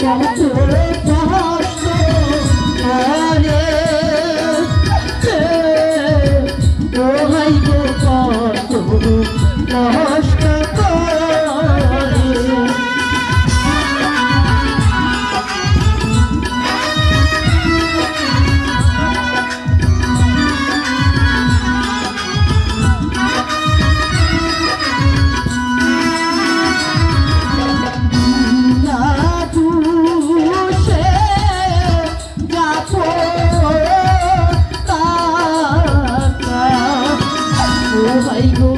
চলে চলে ভাই গো